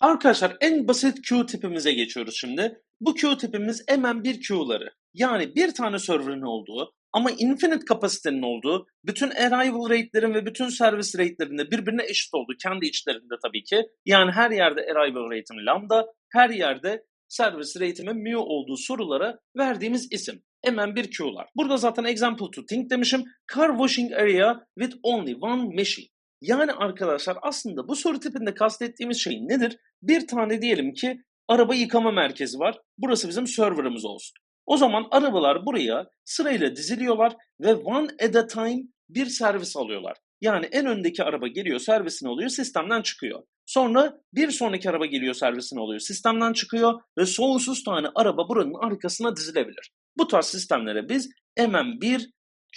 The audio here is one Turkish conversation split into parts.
Arkadaşlar en basit queue tipimize geçiyoruz şimdi. Bu queue tipimiz MN1 queue'ları. Yani bir tane server'ın olduğu ama infinite kapasitenin olduğu, bütün arrival rate'lerin ve bütün servis rate'lerin de birbirine eşit olduğu kendi içlerinde tabii ki. Yani her yerde arrival rate'im lambda, her yerde servis rate'imin mu olduğu sorulara verdiğimiz isim. MN1 queue'lar. Burada zaten example to think demişim. Car washing area with only one machine. Yani arkadaşlar aslında bu soru tipinde kastettiğimiz şey nedir? Bir tane diyelim ki araba yıkama merkezi var. Burası bizim serverımız olsun. O zaman arabalar buraya sırayla diziliyorlar ve one at a time bir servis alıyorlar. Yani en öndeki araba geliyor servisini alıyor sistemden çıkıyor. Sonra bir sonraki araba geliyor servisini alıyor sistemden çıkıyor ve sonsuz tane araba buranın arkasına dizilebilir. Bu tarz sistemlere biz MM1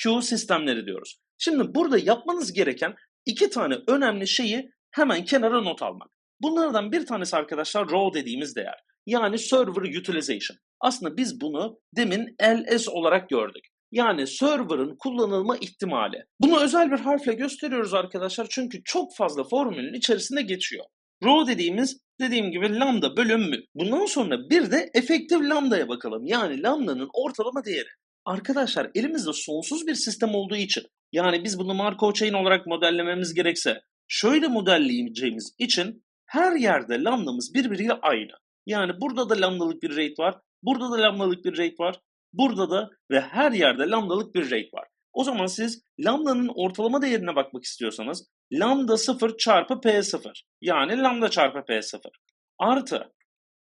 Q sistemleri diyoruz. Şimdi burada yapmanız gereken iki tane önemli şeyi hemen kenara not almak. Bunlardan bir tanesi arkadaşlar row dediğimiz değer. Yani server utilization. Aslında biz bunu demin LS olarak gördük. Yani server'ın kullanılma ihtimali. Bunu özel bir harfle gösteriyoruz arkadaşlar çünkü çok fazla formülün içerisinde geçiyor. Row dediğimiz dediğim gibi lambda bölüm mü. Bundan sonra bir de efektif lambdaya bakalım. Yani lambdanın ortalama değeri. Arkadaşlar elimizde sonsuz bir sistem olduğu için yani biz bunu Markov chain olarak modellememiz gerekse şöyle modelleyeceğimiz için her yerde lambdamız birbiriyle aynı. Yani burada da lambdalık bir rate var, burada da lambdalık bir rate var, burada da ve her yerde lambdalık bir rate var. O zaman siz lambdanın ortalama değerine bakmak istiyorsanız lambda 0 çarpı p0 yani lambda çarpı p0 artı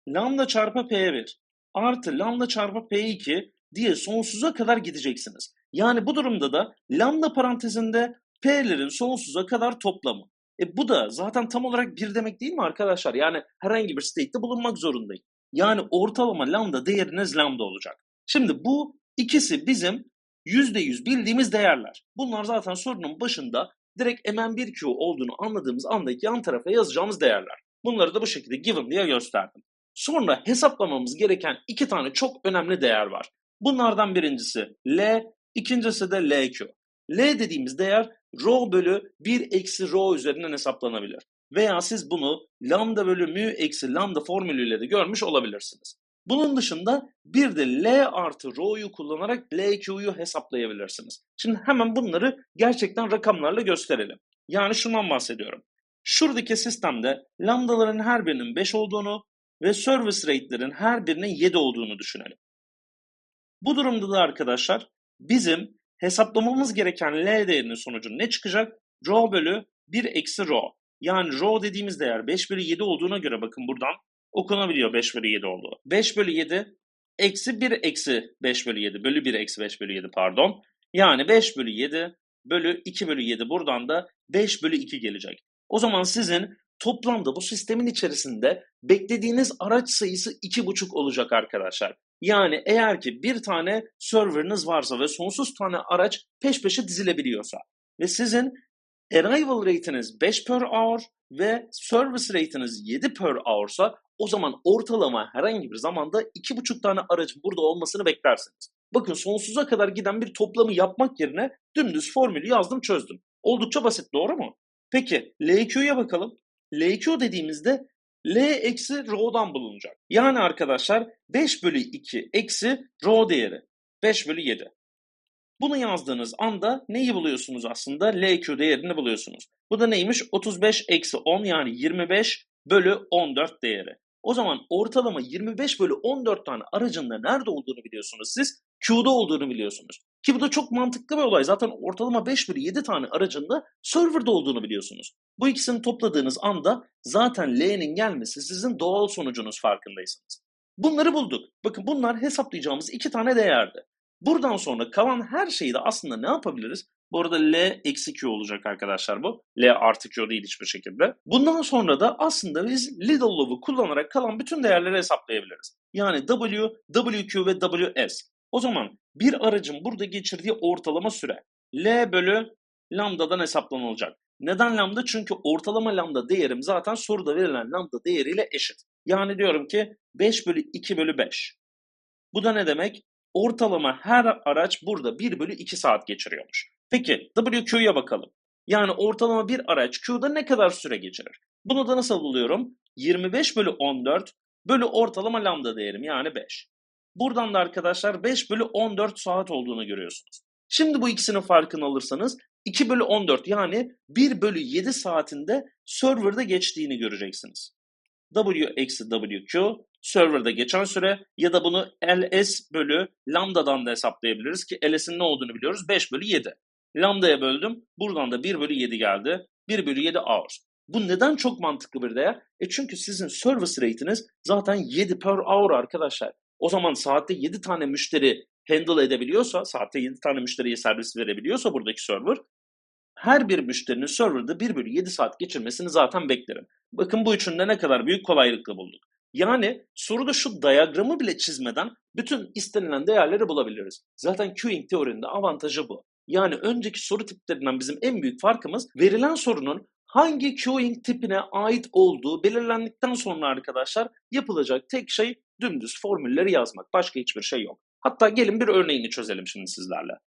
lambda çarpı p1 artı lambda çarpı p2 diye sonsuza kadar gideceksiniz. Yani bu durumda da lambda parantezinde p'lerin sonsuza kadar toplamı. E bu da zaten tam olarak bir demek değil mi arkadaşlar? Yani herhangi bir state'te bulunmak zorundayım. Yani ortalama lambda değeriniz lambda olacak. Şimdi bu ikisi bizim %100 bildiğimiz değerler. Bunlar zaten sorunun başında direkt MN1Q olduğunu anladığımız andaki yan tarafa yazacağımız değerler. Bunları da bu şekilde given diye gösterdim. Sonra hesaplamamız gereken iki tane çok önemli değer var. Bunlardan birincisi L, ikincisi de LQ. L dediğimiz değer rho bölü 1 eksi rho üzerinden hesaplanabilir. Veya siz bunu lambda bölü mu eksi lambda formülüyle de görmüş olabilirsiniz. Bunun dışında bir de L artı rho'yu kullanarak LQ'yu hesaplayabilirsiniz. Şimdi hemen bunları gerçekten rakamlarla gösterelim. Yani şundan bahsediyorum. Şuradaki sistemde lambdaların her birinin 5 olduğunu ve service rate'lerin her birinin 7 olduğunu düşünelim. Bu durumda da arkadaşlar bizim hesaplamamız gereken L değerinin sonucu ne çıkacak? Rho bölü 1 eksi rho. Yani rho dediğimiz değer 5 bölü 7 olduğuna göre bakın buradan okunabiliyor 5 bölü 7 olduğu. 5 bölü 7 eksi 1 eksi 5 bölü 7 bölü 1 eksi 5 bölü 7 pardon. Yani 5 bölü 7 bölü 2 bölü 7 buradan da 5 bölü 2 gelecek. O zaman sizin toplamda bu sistemin içerisinde beklediğiniz araç sayısı 2,5 olacak arkadaşlar. Yani eğer ki bir tane serverınız varsa ve sonsuz tane araç peş peşe dizilebiliyorsa ve sizin arrival rate'iniz 5 per hour ve service rate'iniz 7 per hour'sa o zaman ortalama herhangi bir zamanda 2,5 tane aracın burada olmasını beklersiniz. Bakın sonsuza kadar giden bir toplamı yapmak yerine dümdüz formülü yazdım çözdüm. Oldukça basit doğru mu? Peki LQ'ya bakalım. LQ dediğimizde L eksi rho'dan bulunacak. Yani arkadaşlar 5 bölü 2 eksi rho değeri. 5 bölü 7. Bunu yazdığınız anda neyi buluyorsunuz aslında? LQ değerini buluyorsunuz. Bu da neymiş? 35 eksi 10 yani 25 bölü 14 değeri. O zaman ortalama 25 bölü 14 tane aracın da nerede olduğunu biliyorsunuz siz. Q'da olduğunu biliyorsunuz. Ki bu da çok mantıklı bir olay. Zaten ortalama 5 bölü 7 tane aracın da serverda olduğunu biliyorsunuz. Bu ikisini topladığınız anda zaten L'nin gelmesi sizin doğal sonucunuz farkındaysanız. Bunları bulduk. Bakın bunlar hesaplayacağımız iki tane değerdi. Buradan sonra kalan her şeyi de aslında ne yapabiliriz? Bu arada L eksi Q olacak arkadaşlar bu. L artı Q değil hiçbir şekilde. Bundan sonra da aslında biz Little Love'u kullanarak kalan bütün değerleri hesaplayabiliriz. Yani W, WQ ve WS. O zaman bir aracın burada geçirdiği ortalama süre L bölü lambdadan hesaplanılacak. Neden lambda? Çünkü ortalama lambda değerim zaten soruda verilen lambda değeriyle eşit. Yani diyorum ki 5 bölü 2 bölü 5. Bu da ne demek? Ortalama her araç burada 1 bölü 2 saat geçiriyormuş. Peki WQ'ya bakalım. Yani ortalama bir araç Q'da ne kadar süre geçirir? Bunu da nasıl buluyorum? 25 bölü 14 bölü ortalama lambda değerim yani 5. Buradan da arkadaşlar 5 bölü 14 saat olduğunu görüyorsunuz. Şimdi bu ikisinin farkını alırsanız 2 bölü 14 yani 1 bölü 7 saatinde serverda geçtiğini göreceksiniz. W eksi WQ serverda geçen süre ya da bunu LS bölü lambdadan da hesaplayabiliriz ki LS'in ne olduğunu biliyoruz 5 bölü 7. Lambdaya böldüm buradan da 1 bölü 7 geldi 1 bölü 7 hours. Bu neden çok mantıklı bir değer? E çünkü sizin service rate'iniz zaten 7 per hour arkadaşlar. O zaman saatte 7 tane müşteri handle edebiliyorsa, saatte 7 tane müşteriye servis verebiliyorsa buradaki server, her bir müşterinin serverda 1 bölü 7 saat geçirmesini zaten beklerim. Bakın bu üçünde ne kadar büyük kolaylıkla bulduk. Yani soruda şu diyagramı bile çizmeden bütün istenilen değerleri bulabiliriz. Zaten queuing teorinin avantajı bu. Yani önceki soru tiplerinden bizim en büyük farkımız verilen sorunun hangi queuing tipine ait olduğu belirlendikten sonra arkadaşlar yapılacak tek şey dümdüz formülleri yazmak. Başka hiçbir şey yok. Hatta gelin bir örneğini çözelim şimdi sizlerle.